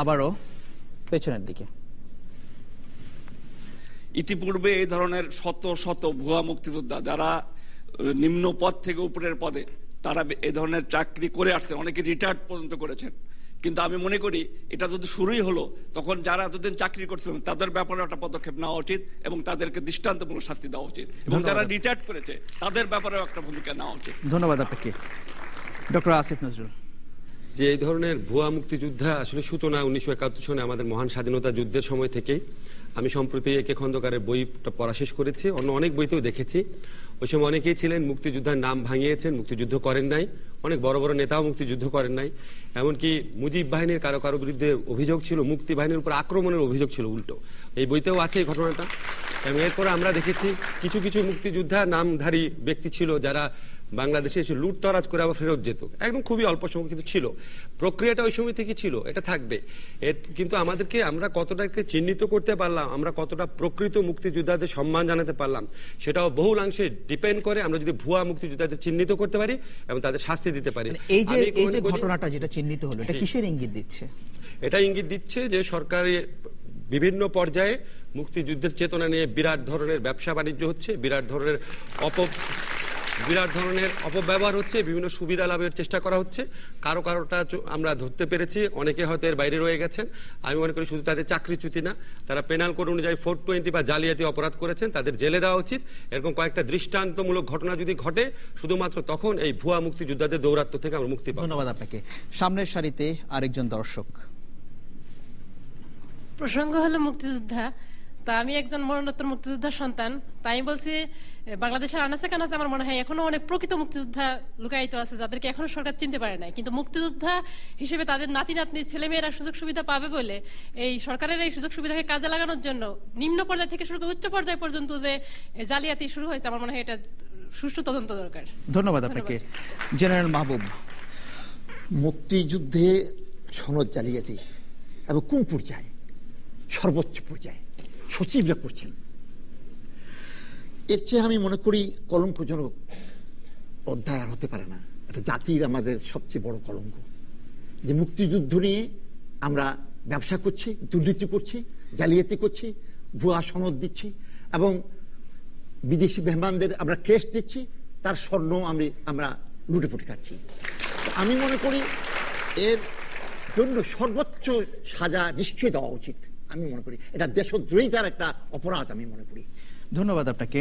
আবারও পেছনের দিকে। ইতিপূর্বে এই ধরনের শত শত ভুয়া মুক্তিযোদ্ধা যারা নিম্ন পদ থেকে উপরের পদে তারা এই ধরনের চাকরি করে আসছেন অনেকে রিটায়ার্ড পর্যন্ত করেছেন। কিন্তু আমি মনে করি এটা যদি শুরুই হলো তখন যারা এতদিন চাকরি করছেন তাদের ব্যাপারে একটা পদক্ষেপ নেওয়া উচিত এবং তাদেরকে দৃষ্টান্তমূলক শাস্তি দেওয়া উচিত। এবং যারা রিটায়ার্ড করেছে তাদের ব্যাপারেও একটা ভূমিকা নেওয়া উচিত। ধন্যবাদ আপনাকে। ডক্টর আসিফ নজরুল। যে এই ধরনের ভুয়া মুক্তিযোদ্ধা আসলে সূচনা উনিশশো একাত্তর সনে আমাদের মহান স্বাধীনতা যুদ্ধের সময় থেকেই আমি সম্প্রতি একে খন্দকারের বইটা পড়া শেষ করেছি। অন্য অনেক বইতেও দেখেছি। ওই সময় অনেকেই ছিলেন, মুক্তিযোদ্ধার নাম ভাঙিয়েছেন, মুক্তিযুদ্ধ করেন নাই। অনেক বড় বড় নেতাও মুক্তিযুদ্ধ করেন নাই। এমনকি মুজিব বাহিনীর কারও কারও বিরুদ্ধে অভিযোগ ছিল, মুক্তি বাহিনীর উপর আক্রমণের অভিযোগ ছিল, উল্টো। এই বইতেও আছে এই ঘটনাটা। এবং এরপরে আমরা দেখেছি, কিছু কিছু মুক্তিযোদ্ধা নামধারী ব্যক্তি ছিল যারা বাংলাদেশে এসে লুটতরাজ করে আবার ফেরত যেত। একদম খুবই অল্প সময় কিন্তু ছিল। প্রক্রিয়াটা ওই সময় থেকে ছিল, এটা থাকবে। এর কিন্তু আমাদেরকে আমরা কতটাকে চিহ্নিত করতে পারলাম, আমরা কতটা প্রকৃত মুক্তিযোদ্ধাদের সম্মান জানাতে পারলাম, সেটাও বহুলাংশে ডিপেন্ড করে আমরা যদি ভুয়া মুক্তিযোদ্ধাদের চিহ্নিত করতে পারি এবং তাদের শাস্তি দিতে পারি। মানে এই যে এই যে ঘটনাটা যেটা চিহ্নিত হলো এটা কিসের ইঙ্গিত দিচ্ছে? এটা ইঙ্গিত দিচ্ছে যে সরকারি বিভিন্ন পর্যায়ে মুক্তিযুদ্ধের চেতনা নিয়ে বিরাট ধরনের ব্যবসা বাণিজ্য হচ্ছে বিরাট ধরনের অপ বিরাট ধরনের অপব্যবহার হচ্ছে বিভিন্ন সুবিধা লাভের চেষ্টা করা হচ্ছে। কারও কারোটা চ- আমরা ধরতে পেরেছি অনেকে হয়তো এর বাইরে রয়ে গেছেন। আমি মনে করি শুধু তাদের চাকরিচ্যুতি না তারা পেনাল কোড অনুযায়ী ফোর টোয়েন্টি বা জালিয়াতি অপরাধ করেছেন তাদের জেলে দেওয়া উচিত। এরকম কয়েকটা দৃষ্টান্তমূলক ঘটনা যদি ঘটে শুধুমাত্র তখন এই ভুয়া মুক্তিযোদ্ধাদের দৌরাত্ম থেকে আমরা মুক্তি পাবো। ধন্যবাদ আপনাকে। সামনের সারিতে আরেকজন দর্শক। প্রসঙ্গ হলো মুক্তিযোদ্ধা তা আমি একজন মরণোত্তর মুক্তিযোদ্ধার সন্তান। তাই আমি বলছি বাংলাদেশের আনাচে কানাচে আমার মনে হয় এখনও অনেক প্রকৃত মুক্তিযোদ্ধা লুকায়িত আছে যাদেরকে এখনও সরকার চিনতে পারে নাই। কিন্তু মুক্তিযোদ্ধা হিসেবে তাদের নাতি নাতনি ছেলেমেয়েরা সুযোগ সুবিধা পাবে বলে এই সরকারের এই সুযোগ সুবিধাকে কাজে লাগানোর জন্য নিম্ন পর্যায় থেকে শুরু করে উচ্চ পর্যায় পর্যন্ত যে জালিয়াতি শুরু হয়েছে আমার মনে হয় এটা সুষ্ঠু তদন্ত দরকার। ধন্যবাদ আপনাকে। জেনারেল মাহবুব। মুক্তিযুদ্ধে সনদ জালিয়াতি এবং কোন পর্যায়ে সর্বোচ্চ পর্যায়ে। সচিবরা করছেন। এর চেয়ে আমি মনে করি কলঙ্কজনক অধ্যায় আর হতে পারে না। এটা জাতির আমাদের সবচেয়ে বড় কলঙ্ক। যে মুক্তিযুদ্ধ নিয়ে আমরা ব্যবসা করছি, দুর্নীতি করছি, জালিয়াতি করছি, ভুয়া সনদ দিচ্ছি এবং বিদেশি মেহমানদের আমরা ক্রেস্ট দিচ্ছি, তার স্বর্ণ আমি, আমরা লুটেপুটে খাচ্ছি। আমি মনে করি এর জন্য সর্বোচ্চ সাজা নিশ্চয়ই দেওয়া উচিত। আমি মনে করি। এটা দেশদ্রোহিতার একটা অপরাধ আমি মনে করি। ধন্যবাদ আপনাকে।